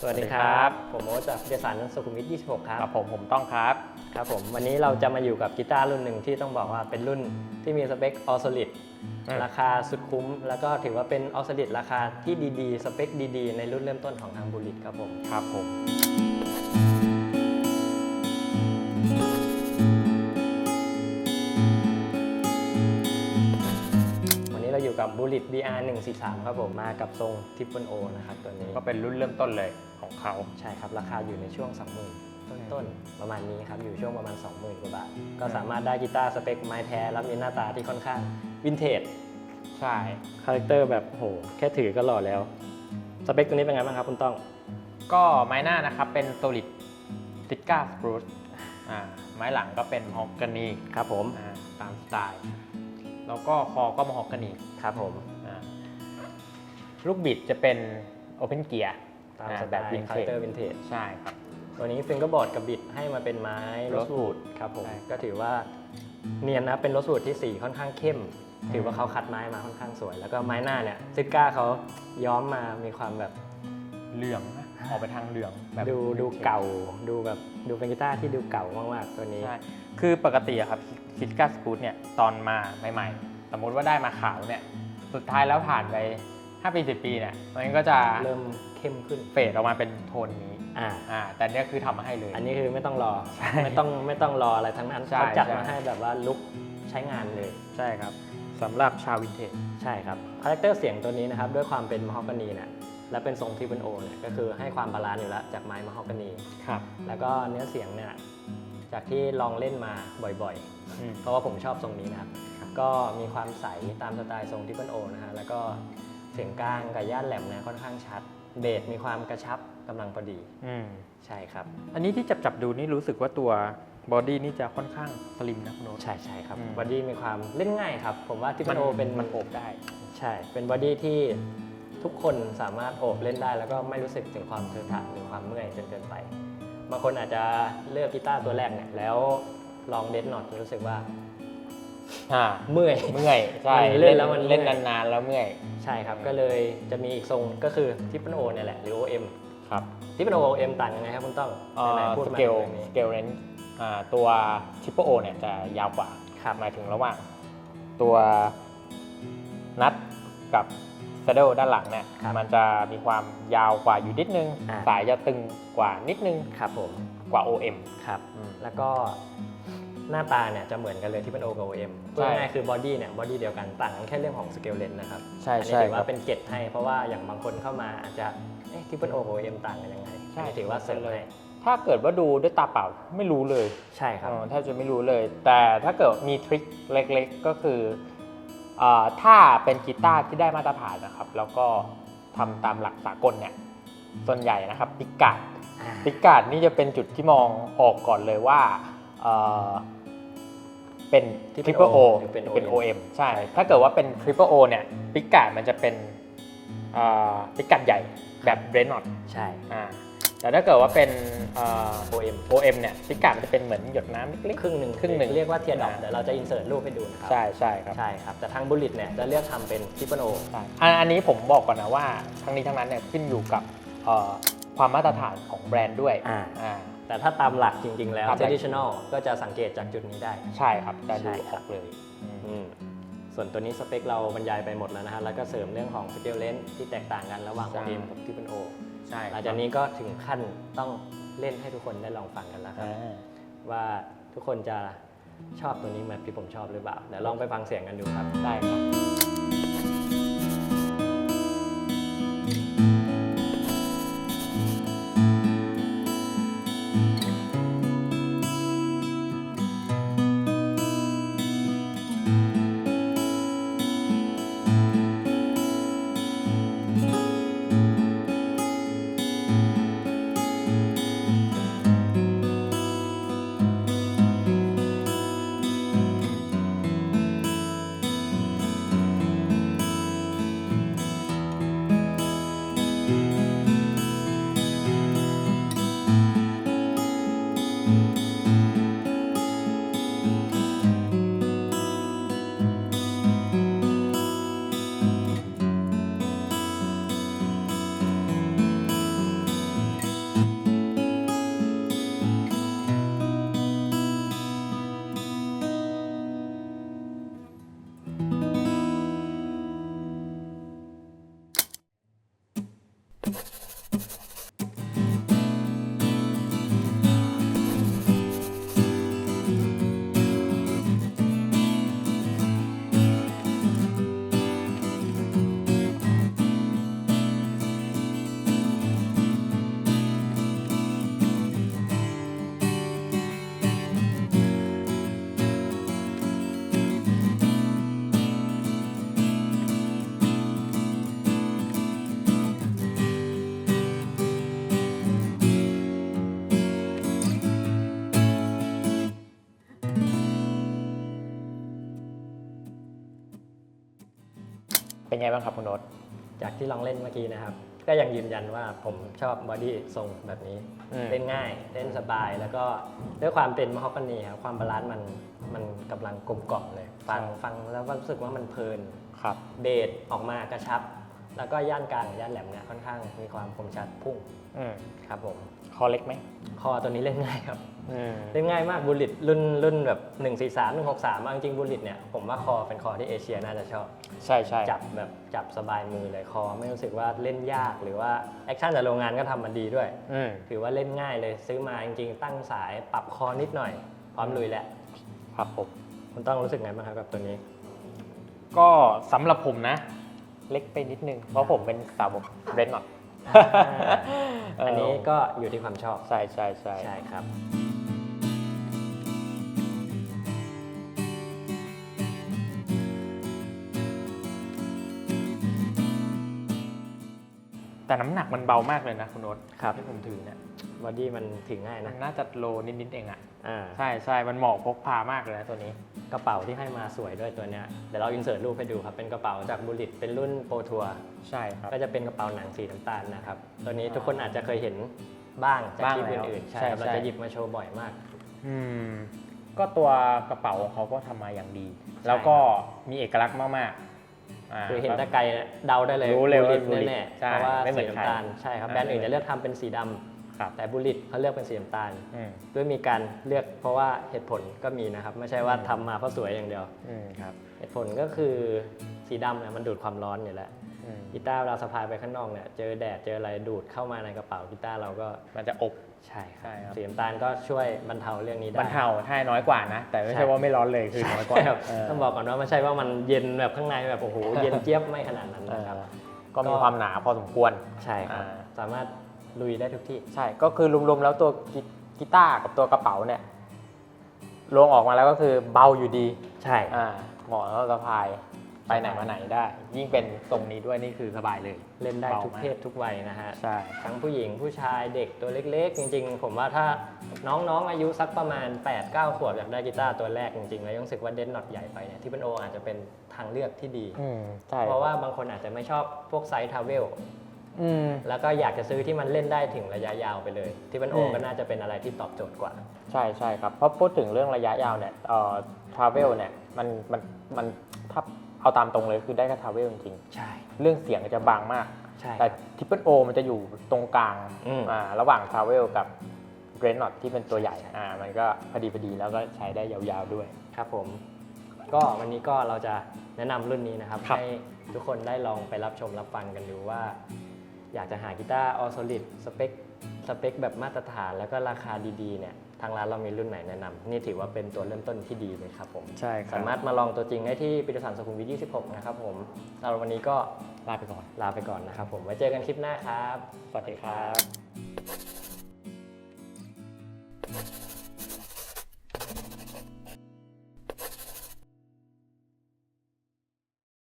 สวัสดีครับ ผมโอ๊ตจากพิทยาสันสุขุมวิท 26 ครับครับผมผมต้องครับ ครับผมวันนี้เราจะมาอยู่กับกีตาร์รุ่นหนึ่งที่ต้องบอกว่าเป็นรุ่นที่มีสเปคออส l ิ d อืมราคาสุดคุ้ม แล้วก็ถือว่าเป็นออส l ิ d ราคาที่ดีๆ สเปคดีๆ ในรุ่นเริ่มต้นของทางบุริตครับผม ครับผม กับบุริต BR 143ครับผมมากับทรงทิปเปิลโอนะครับตัวนี้ก็เป็นรุ่นเริ่มต้นเลยของเขา ใช่ครับราคาอยู่ในช่วง 20,000 ต้นๆประมาณนี้ครับอยู่ช่วงประมาณ 20,000กว่าบาทก็สามารถได้กีตาร์สเปคไม้แท้แล้วมีหน้าตาที่ค่อนข้างวินเทจใช่คาแรคเตอร์แบบโหแค่ถือก็หล่อแล้วสเปคตัวนี้เป็นไงบ้างครับคุณต้อง ก็ไม้หน้านะครับเป็น solid ติก้าสปรูซอ่าไม้หลังก็เป็นฮอกกานีครับผมอ่าตามสไตล์ แล้วก็คอก็มาฮอกกานีครับผม อ่าลูกบิดจะเป็นโอเพนเกียร์ตามอ่าสไตแบบล์วินคาเทแรคจเตอร์วินเทจใช่ครับ ตัวนี้ฟิงเกอร์บอร์ดกับบิดให้มาเป็นไม้โรสวูดครับผม ใช่ ก็ถือว่าเนียนนะเป็นโรสวูดที่สีค่อนข้างเข้ม ถือว่าเขาคัดไม้มาค่อนข้างสวย แล้วก็ไม้หน้าเนี่ยซิก้าเขาย้อมมามีความแบบเหลืองนะออกไปทางเหลืองแบบดูดู vintage เก่าดูแบบดูเป็นกีตาร์ที่ดูเก่ามากๆตัวนี้ ใช่คือปกติอะครับ คิดก้าสกูตเนี่ยตอนมาใหม่ๆ สมมุติว่าได้มาขาวเนี่ยสุดท้ายแล้วผ่านไป 5 ปี 10 ปีเนี่ยมันก็จะเริ่มเข้มขึ้นเฟดออกมาเป็นโทนนี้อ่าอ่าแต่เนี่ยคือทำมาให้เลย อันนี้คือไม่ต้องรอไม่ต้องไม่ต้องรออะไรทั้งนั้นใช่เขาจัดใช่มาให้แบบว่าลุกใช้งานเลยใช่ครับสำหรับชาววินเทจใช่ครับคาแรคเตอร์เสียงตัวนี้นะครับด้วยความเป็นม h ฮอกกานีเนี่ยและเป็นทรงที่เป็นโอเนี่ยก็คือให้ความบาลานซ์อยู่แล้วจากไม้ม h ฮอกกานีครับแล้วก็เนื้อเสียงเนี่ย จากที่ลองเล่นมาบ่อยๆ เพราะว่าผมชอบทรงนี้นะครับ ก็มีความใสตามสไตล์ทรงที่เป็นโอนะฮะแล้วก็เสียงกลางกับย่านแหลมเนี่ยค่อนข้างชัด เบสมีความกระชับกำลังพอดีอืมใช่ครับ อันนี้ที่จับจับๆดูนี่รู้สึกว่าตัวบอดี้นี่จะค่อนข้างสลิมนะคุณโน้ตใช่ใช่ครับอืมบอดี้มีความเล่นง่ายครับ ผมว่าที่เป็นโอเป็นมันโอบได้ ใช่ เป็นบอดี้ที่ทุกคนสามารถโอบเล่นได้ แล้วก็ไม่รู้สึกถึงความเทอะทะหรือความเมื่อยจนเกินไป บางคนอาจจะเลือกกีตาร์ตัวแรกเนี่ยแล้วลองเดนนอตรู้สึกว่าอ่าเมื่อย เมื่อยใช่มันเล่นแล้วมันเล่นเมื่อย นานๆแล้วเมื่อยใช่ครับ ก็เลยจะมีอีกทรงก็คือที่เป็นโอเนี่ยแหละ หรือ OM ครับที่เป็น OM ต่างยังไงครับคุณต้องไหนๆพูดสมาเกลเรื่องนี้สเกลเรนจ์ตัวทิปเปอร์โอเนี่ยจะยาวกว่าครับหมายถึงระหว่างตัวนัดกับ ซ a ด d l e ด้านหลังเนี่ยครับมันจะมีความยาวกว่าอยู่นิดนึง อ่า สายจะตึงกว่านิดนึงครับผมกว่า OM ครับอืมแล้วก็หน้าตาเนี่ยจะเหมือนกันเลยที่เป็น O กับ OM พูดใช่ง่ายๆคือบอดี้เนี่ยบอดี้เดียวกันต่างกันแค่เรื่องของสเกลเลนนะครับ ใช่อันนี้ใช่ถือครัว่าบ เป็นเกร็ดให้เพราะว่าอย่างบางคนเข้ามาอาจจะเอ๊ะที่เป็น O กับ OM ต่างกันยังไงใช่ อันนี้ถือว่าเสริมให้ถ้าเกิดว่าดูด้วยตาเปล่าไม่รู้เลยใช่ครับ เออแทบจะไม่รู้เลย แต่ถ้าเกิดมีทริคเล็กๆ ก็คืออา ถ้าเป็นกีตาร์ที่ได้มาตรฐานนะครับ แล้วก็ทำตามหลักสากลเนี่ยส่วนใหญ่นะครับปิกกัดพิกัดนี่จะเป็นจุดที่มองออกก่อนเลยว่าเอ่อเป็นที่เป็น Triple O O หรือเป็นเป็น OM OM ใช่ ถ้าเกิดว่าเป็น Triple O เนี่ยพิกัดมันจะเป็นเอ่อพิกัดใหญ่แบบเบรนอตใช่อ่า แต่ถ้าเกิดว่าเป็นเอ่อ OM OM เนี่ยพิกัดมันจะเป็นเหมือนหยดน้ำเล็ก ครึ่งหนึ่งครึ่งหนึ่ง เรียกว่าเทียร์ดอกอ่าเดี๋ยวเราจะอินเสิร์ตรูปให้ดูนะครัๆใช่ใช่ครับใช่ครับ แต่ทางบุลิตเนี่ยจะเลือกทำเป็นที่เป็นโอใช่อันอันนี้ผมบอกก่อนนะว่าทั้งนี้ทั้งนั้นเนี่ยขึ้นอยู่กับเอ่อความมาตรฐานของแบรนด์ด้วยอ่าอ่า แต่ถ้าตามหลักจริง ๆ แล้ว ตามหลัก traditional ก็จะสังเกตจากจุดนี้ได้ ใช่ครับจะดูใช่อครัอบ กเลยอืม อืมส่วนตัวนี้สเปคเราบรรยายไปหมดแล้วนะฮะ แล้วก็เสริมเรื่องของสเกลเลนที่แตกต่างกันระหว่าง ใช่ OM กับที่เป็น O ใช่หลังจากนี้ก็ถึงขั้นต้องเล่นให้ทุกคนได้ลองฟังกันแล้วครับอ่าว่าทุกคนจะชอบตัวนี้แบบที่ผมชอบหรือเปล่าเดี๋ยวลองไปฟังเสียงกันดูครับได้ครับ เป็นไงบ้างครับคุณโน้ตจากที่ลองเล่นเมื่อกี้นะครับ ก็ยังยืนยันว่าผมชอบบอดี้ทรงแบบนี้ อืม เล่นง่าย เล่นสบาย แล้วก็ด้วยความเป็นมะฮอกกานีครับความบาลานซ์มันมันกำลังกลมกล่อมเลย ฟังฟังแล้วก็รู้สึกว่ามันเพลิน ครับ เบสออกมากระชับ แล้วก็ย่านกลางย่านแหลมเนี่ยค่อนข้างมีความคมชัดพุ่งอืมครับผมคอเล็กไหมคอตัวนี้เล่นง่ายครับ อืมเล่นง่ายมากบุลลิตรุ่นรุ่นแบบ1 4 3 1 6 3เอาจริงบุลลิตเนี่ยผมว่าคอเป็นคอที่เอเชียน่าจะชอบ ใช่ใช่จับแบบจับสบายมือเลยคอ ไม่รู้สึกว่าเล่นยากหรือว่าแอคชั่นจากโรงงานก็ทำมันดีด้วย อืมถือว่าเล่นง่ายเลยซื้อมาจริงๆ ตั้งสายปรับคอนิดหน่อย พร้อมลุยแหละครับผม คุณต้องรู้สึกไงบ้างครับกับตัวนี้ ก็สำหรับผมนะ เล็กไปนิดนึง เพราะผมเป็นสาวกเบรนท์หน่อยอันนี้ก็อยู่ที่ความชอบ ใช่ใช่ใช่ใช่ครับ แต่น้ำหนักมันเบามากเลยนะคุณโน้ตครับที่ผมถือเนี่ย บอดี้มันถึงง่ายมันะนน่าจะโลนิดๆเองอะ อ่าใช่ใช่มันเหมาะพกพามากเลยนะตัวนี้ กระเป๋าที่ให้มาสวยด้วยตัวเนี้ยเดี๋ยวเราอินเสิร์ตรูปให้ดูครับ เป็นกระเป๋าจากบุลลิตเป็นรุ่นโปรทัวร์ใช่ครับ ก็จะเป็นกระเป๋าหนังสีน้ำตาลนะครับ ตัวนี้ทุกคนอาจจะเคยเห็นบ้างจากบ้างคลิปแล้วอื่นๆใช่ใช่ครับเราใช่ จะหยิบมาโชว์บ่อยมาก อืม ก็ตัวกระเป๋าของเขาก็ทำมาอย่างดี แล้วก็มีเอกลักษณ์มากๆา คือเห็นแตะไกลเดาได้เลยรู้เลยว่าบุลบุลลิแน่ตๆใช่เพราะว่าไม่เหมืสีอนใครน้ำตาลใช่ครับอ่าแบรนด์อื่นจะเลือกทำเป็นสีดำ ครับแต่บุลลิตเขาเลือกเป็นสีน้ำตาลอืมด้วยมีการเลือกเพราะว่าเหตุผลก็มีนะครับ ไม่ใช่ว่าทำมาเพราะสวยอย่างเดียว อืมครับเหตุผลก็คือสีดำเนี่ยมันดูดความร้อนอยู่แล้วอืมกีตาร์เราสะพายไปข้างนอกเนี่ยเจอแดดเจออะไรดูดเข้ามาในกระเป๋ากีตาร์เราก็มันจะอบ ใช่คใช่รับครับ สีน้ำตาลก็ช่วยบรรเทาเรื่องนี้ได้ บรรเทาใช่น้อยกว่านะ แต่ไม่ใช่ใช่ ว่าไม่ร้อนเลยคือน้อยกว่าใช่ครับเออต้องบอกก่อนว่าไม่ใช่ว่ามันเย็นแบบข้างในแบบโอ้โหเย็นเจี๊ยบไม่ขนาดนั้นเออนะครับ ก็มีความหนาพอสมควร ใช่ครับ อ่า สามารถ ลุยได้ทุกที่ ใช่ ก็คือรวมๆแล้วตัวกีกีตาร์กับตัวกระเป๋าเนี่ยลงออกมาแล้วก็คือเบาอยู่ดี ใช่ อ่าเหมาะแล้วสะพายไปไหนมาไหนได้ ยิ่งเป็นทรงนี้ด้วยนี่คือสบายเลย เล่นได้เบาทุกมากเพศทุกวัยนะฮะ ใช่ ทั้งผู้หญิงผู้ชายเด็กตัวเล็ก ๆ จริง ๆ ผมว่าถ้าน้องๆ อายุสักประมาณ 8-9 ขวบอยากได้กีตาร์ตัวแรกจริงๆ แล้วยังรู้สึกว่าเดนน็อตใหญ่ไปเนี่ยที่เป็นโออาจจะเป็นทางเลือกที่ดีอืมใช่เพราะว่าบางคนอาจจะไม่ชอบพวกไซส์ทาวเวล อืม แล้วก็อยากจะซื้อที่มันเล่นได้ถึงระยะยาวไปเลย ที่เป็นโออืมก็น่าจะเป็นอะไรที่ตอบโจทย์กว่า ใช่ใช่ครับ เพราะพูดถึงเรื่องระยะยาวเนี่ยเอ่อทราเวลเนี่ยมันมันมันถ้าเอาตามตรงเลยคือได้แค่ทราเวลจริงใช่ ๆเรื่องเสียงจะบางมาก ใช่ แต่ทิปเปิลโอมันจะอยู่ตรงกลางอืม อ่าระหว่างทราเวลกับเกรนนอตที่เป็นตัวใหญ่อ่ามันก็พอดีพอดีแล้วก็ใช้ได้ยาวๆด้วย ครับผม ก็วันนี้ก็เราจะแนะนำรุ่นนี้นะครับ ครับให้ทุกคนได้ลองไปรับชมรับฟังกันดูว่า อยากจะหากีตาร์ออโซลิดสเปคสเปคแบบมาตรฐานแล้วก็ราคาดีๆเนี่ยทางร้านเรามีรุ่นไหนแนะนำนี่ถือว่าเป็นตัวเริ่มต้นที่ดีเลยครับผมใช่สามารถมาลองตัวจริงได้ที่ปิตสันสุขุมวิท 26 นะครับผมสำหรับวันนี้ก็ลาไปก่อนลาไปก่อนนะครับผมไว้เจอกันคลิปหน้าครับ สวัสดีครับ